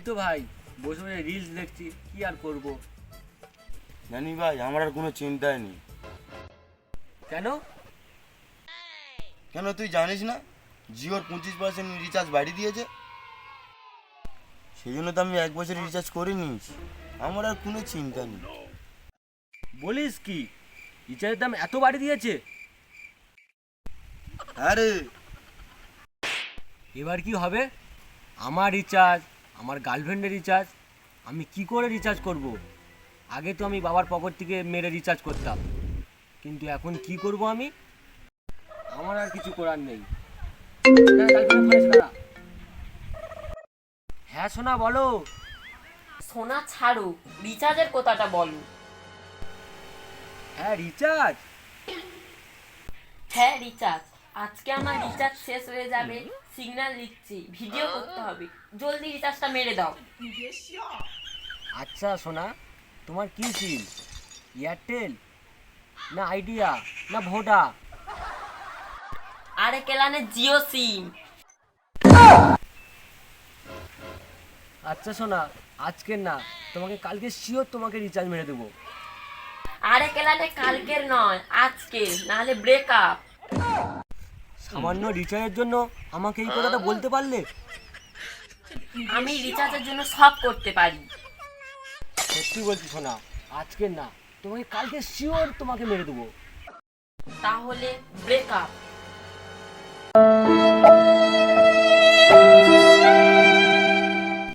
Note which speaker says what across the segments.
Speaker 1: এই তো ভাই বসে বসে রিলস দেখছি কি আর করব?
Speaker 2: জানি ভাই আমার আর কোনো চিন্তাই নেই।
Speaker 1: কেন?
Speaker 2: কেন তুই জানিস না? জিওর পঁচিশ পার্সেন্ট রিচার্জ বাড়ি দিয়েছে। সেই জন্য তো আমি এক বছর রিচার্জ করে নিয়েছি। আমার আর কোনো চিন্তা নেই।
Speaker 1: বলিস কি? রিচার্জের দাম এত বাড়ি দিয়েছে?
Speaker 2: আরে!
Speaker 1: এবার কি হবে? আমার রিচার্জ আমার গার্লফ্রেন্ডের রিচার্জ আমি কি করে রিচার্জ করব? আগে তো আমি বাবার পকেট থেকে মেরে রিচার্জ করতাম। কিন্তু এখন কি করব আমি? আমার আর কিছু করার নেই। হ্যাঁ সোনা বলো।
Speaker 3: সোনা ছাড়ো। রিচার্জের কথাটা বলো।
Speaker 1: হ্যাঁ রিচার্জ
Speaker 3: হ্যাঁ রিচার্জ আজকে আমার রিচার্জ শেষ হয়ে যাবে। সিগন্যাল দিচ্ছি ভিডিও করতে হবে। জলদি রিচার্জটা মেরে দাও।
Speaker 1: আচ্ছা সোনা তোমার কি সিম এয়ারটেল না আইডিয়া না ভোডা
Speaker 3: আরে কেলানে জিও সিম
Speaker 1: আচ্ছা সোনা আজকে না তোমাকে কালকে শিওর তোমাকে রিচার্জ মেরে দেবো।
Speaker 3: আরে কেলানে কালকের নয় আজকে নাহলে ব্রেকআপ
Speaker 1: সামান্য রিচার্জের জন্য আমাকে এই কথাটা বলতে পারলে?
Speaker 3: আমি রিচার্জের জন্য সব করতে পারি।
Speaker 1: সত্যি বলছি সোনা আজকে না তোমাকে কালকে শিওর তোমাকে মেরে দেবো।
Speaker 3: তাহলে ব্রেকআপ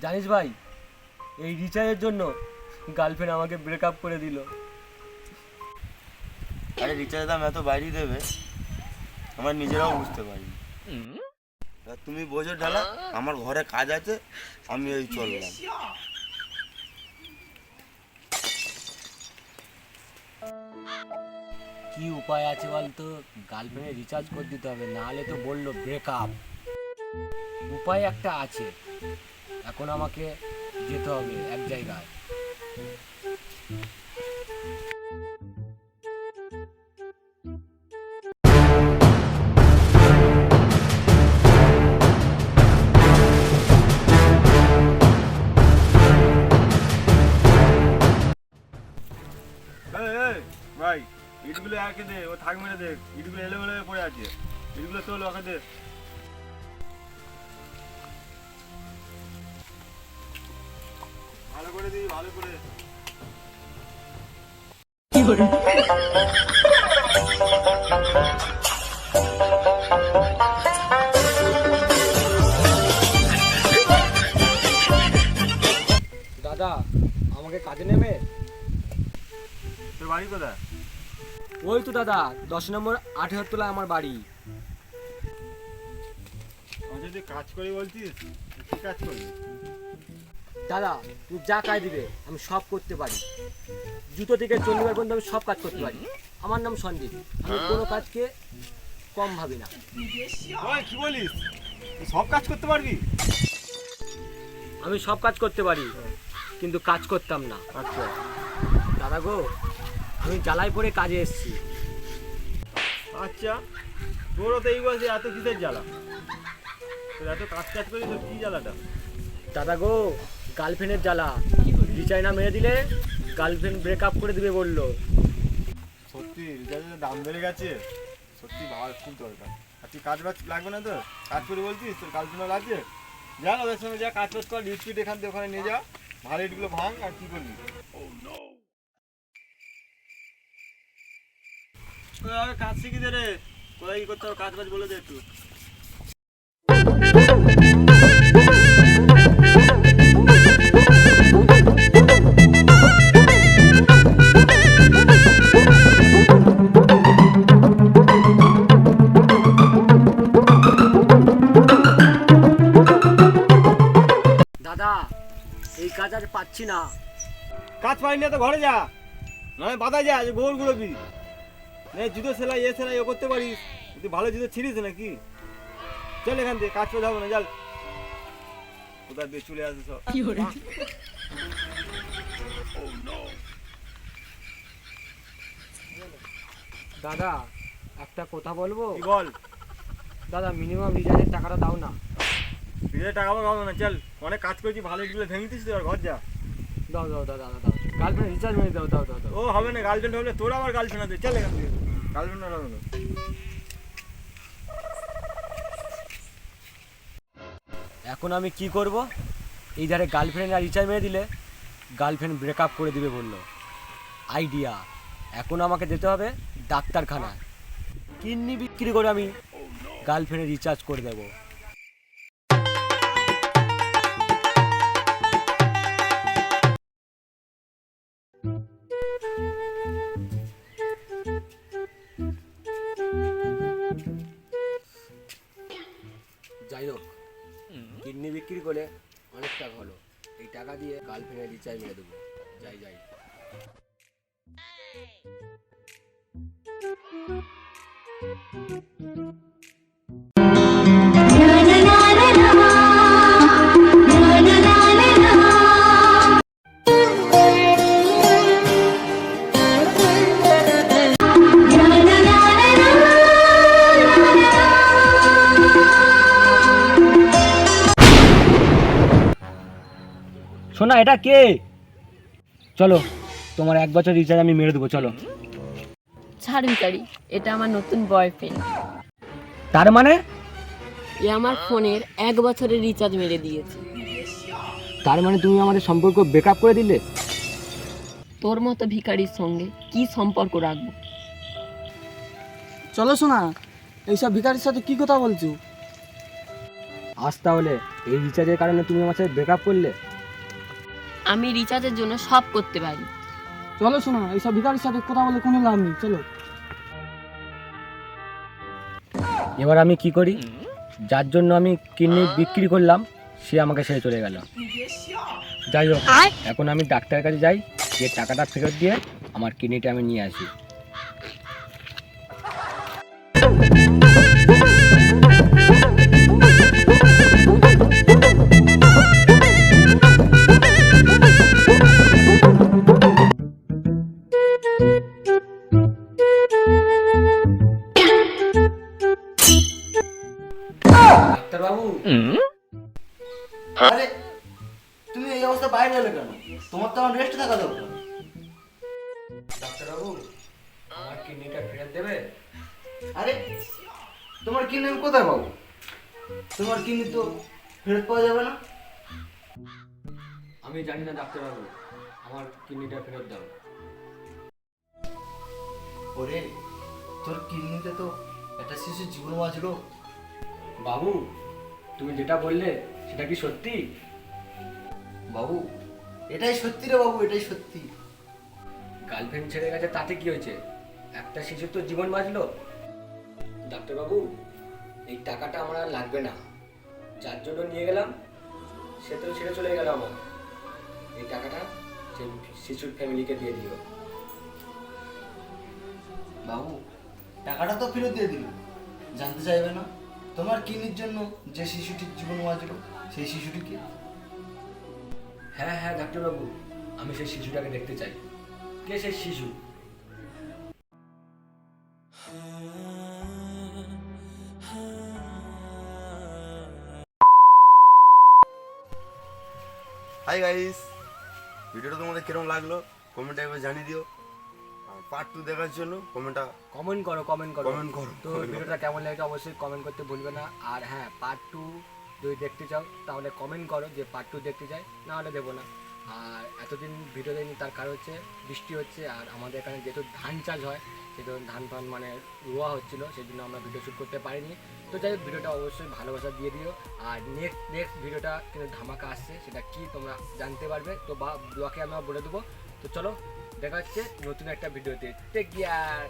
Speaker 1: জানিস ভাই এই রিচার্জের জন্য গার্লফ্রেন্ড আমাকে ব্রেকআপ করে দিল।
Speaker 2: আরে রিচার্জের দাম এত বাড়িয়ে দেবে। আমার নিজেরাও বুঝতে পারি তুমি বোঝো ঢালা আমার ঘরে কাজ আছে আমি ওই চললাম।
Speaker 1: কি উপায় আছে বলতো? গার্লফ্রেন্ডের রিচার্জ করে দিতে হবে নাহলে তো বলল ব্রেকআপ উপায় একটা আছে এখন আমাকে যেতে হবে এক জায়গায়।
Speaker 4: ইটগুলো একে দে ও থাক মেরে দে। ইটগুলো এলোমেলো হয়ে পড়ে আছে। ইটগুলো তোল ওকে দে। ভালো করে দিই ভালো করে?
Speaker 1: দাদা আমাকে কাজে নেবে?
Speaker 4: তোর বাড়ি কোথায়?
Speaker 1: ওই তো দাদা দশ নম্বর আঠেরো তোলা আমার বাড়ি।
Speaker 4: যদি কাজ করি বলছিস কি কাজ করবি?
Speaker 1: দাদা তুমি যা কাজ দিবে আমি সব করতে পারি। জুতো থেকে চন্ডীবার পর্যন্ত আমি সব কাজ করতে পারি। আমার নাম সন্দীপ আমি কোনো কাজকে কম ভাবি না।
Speaker 4: কি বলিস? সব কাজ করতে পারবি?
Speaker 1: আমি সব কাজ করতে পারি কিন্তু কাজ করতাম না।
Speaker 4: আচ্ছা।
Speaker 1: দাদা গো আমি জ্বালাই পরে কাজে এসেছি।
Speaker 4: আচ্ছা তোরও তো এই বয়সে এত কিসের জ্বালা? তোর এত কাজ কাজ করি তোর কি জ্বালাটা?
Speaker 1: দাদা গো গার্লফ্রেন্ডের জ্বালা। রিচার্জ না মেরে দিলে গার্লফ্রেন্ড ব্রেকআপ করে দিবে বলল।
Speaker 4: সত্যি রিচার্জের দাম বেড়ে গেছে। সত্যি বাবার খুব দরকার। আর তুই কাজ বাজ লাগবে না তো কাজ করে বলছিস তোর কাজ কোনো লাগছে? যা ওদের সঙ্গে যা কাজ বাজ কর লিস্ট এখান থেকে ওখানে নিয়ে যা। ভালো ইটগুলো ভাঙ আর কি করবি কোথায় আগে কাজ শিখি দে রে? কোথায় কি করতে হবে কাজ বাজ বলে দে একটু।
Speaker 1: দাদা এই কাজ আর পাচ্ছি না।
Speaker 4: কাজ পাই না তো ঘরে যা নয় বাধা যা গোবর গুলোবি। নে জুতো সেলাই এ সেলাই ও করতে পারিস। তুই ভালো জুতো ছিঁড়িস নাকি? চল এখান থেকে কাজ করে যাব না চল। কোথায় দিয়ে চলে আসে সব?
Speaker 1: দাদা একটা কথা বলব?
Speaker 4: কি বল?
Speaker 1: দাদা মিনিমাম রিচার্জের টাকাটা দাও না।
Speaker 4: ফিরে টাকা পাবো না চল। অনেক কাজ করেছি ভালো ইটগুলো ভেঙে দিস তুই আর ঘর যা।
Speaker 1: দাও দাও দাও দাদা দাও গার্লফ্রেন্ড রিচার্জ মেরে দাও দাও দাও দাও
Speaker 4: ও হবে না গার্লফ্রেন্ড হলে তোর আবার গার্লফ্রেন্ড আছে। চল এখান থেকে।
Speaker 1: এখন আমি কি করব? এই ধারে গার্লফ্রেন্ড আর রিচার্জ মেরে দিলে গার্লফ্রেন্ড ব্রেকআপ করে দিবে বলল। আইডিয়া। এখন আমাকে যেতে হবে ডাক্তারখানায়। কিডনি বিক্রি করে আমি গার্লফ্রেন্ডে রিচার্জ করে দেবো। রিচার্জ মেরে দেবো। যাই যাই। শোনা এটা কে? চলো তোমার এক বছর রিচার্জ আমি মেরে দেবো চলো।
Speaker 3: ছাড় ভিকারি এটা আমার নতুন বয়ফ্রেন্ড
Speaker 1: তার মানে?
Speaker 3: এ আমার ফোনের এক বছরের রিচার্জ মেরে দিয়েছে।
Speaker 1: তার মানে তুমি আমাদের সম্পর্ক ব্রেকআপ করে দিলে?
Speaker 3: তোর মতো ভিখারির সঙ্গে কি সম্পর্ক রাখব?
Speaker 5: চলো শোনা এইসব ভিকারির সাথে কি কথা বলছো?
Speaker 1: আজ তাহলে এই রিচার্জের কারণে তুমি আমার সাথে ব্রেকআপ করলে?
Speaker 3: আমি রিচার্জের জন্য সব করতে পারি।
Speaker 5: চলো শোনা এইসব ভিকারির সাথে কথা বলে কোনো লাভ নেই চলো।
Speaker 1: এবার আমি কি করি? যার জন্য আমি কিডনি বিক্রি করলাম সে আমাকে ছেড়ে চলে গেল। যাই হোক এখন আমি ডাক্তারের কাছে যাই যে টাকাটা ফেরত দিয়ে আমার কিডনিটা আমি নিয়ে আসি। ফেরত
Speaker 2: আমি পাওয়া যাবে না।
Speaker 1: আমি জানি না ডাক্তারবাবু, আমার কিডনিটা ফেরত দাও।
Speaker 2: ওরে, তোর কিডনিতে তো একটা শিশু জীবন বাঁচলো।
Speaker 1: বাবু তুমি যেটা বললে সেটা কি সত্যি?
Speaker 2: বাবু এটাই সত্যি রে বাবু এটাই সত্যি।
Speaker 1: গার্লফ্রেন্ড ছেড়ে গেছে তাতে কি হয়েছে? একটা শিশুর তো জীবন বাঁচলো। ডাক্তারবাবু এই টাকাটা আমার আর লাগবে না। যার জন্য নিয়ে গেলাম সে তো ছেড়ে চলে গেল আমার। এই টাকাটা সে শিশুর ফ্যামিলিকে দিয়ে দিও
Speaker 2: বাবু টাকাটা তো ফেরত দিয়ে দিল। জানতে চাইবে না? তোমার কিডনির জন্য যে শিশুটির জীবন বাঁচলো সেই শিশুটিকে
Speaker 1: হ্যাঁ হ্যাঁ ডাক্তারবাবু আমি সেই শিশুটাকে দেখতে চাই। কে সেই শিশু?
Speaker 2: হাই গাইস ভিডিওটা তোমাদের কীরকম লাগল? কমেন্টে একবার জানিয়ে দিও। পার্ট টু দেখার জন্য কমেন্টটা
Speaker 1: কমেন্ট করো কমেন্ট করো।
Speaker 2: Comment করো,
Speaker 1: তো ভিডিওটা কেমন লাগে অবশ্যই কমেন্ট করতে ভুলবে না। আর হ্যাঁ পার্ট টু যদি দেখতে চাও তাহলে কমেন্ট করো যে পার্ট টু দেখতে চাই না হলে দেবো না। আর এতদিন ভিডিও দেয়নি তার কারণ হচ্ছে বৃষ্টি হচ্ছে আর আমাদের এখানে যেহেতু ধান চাষ হয় সেহেতু ধান ফান মানে রোয়া হচ্ছিল সেই জন্য আমরা ভিডিও শ্যুট করতে পারিনি। তো যাই হোক ভিডিওটা অবশ্যই ভালোবাসা দিয়ে দিও। আর নেক্সট নেক্সট ভিডিওটা কিন্তু ধামাকা আসছে সেটা কি তোমরা জানতে পারবে। তো বা ব্লকে আমরা বলে দেবো। তো চলো দেখা হচ্ছে নতুন একটা ভিডিওতে। Take care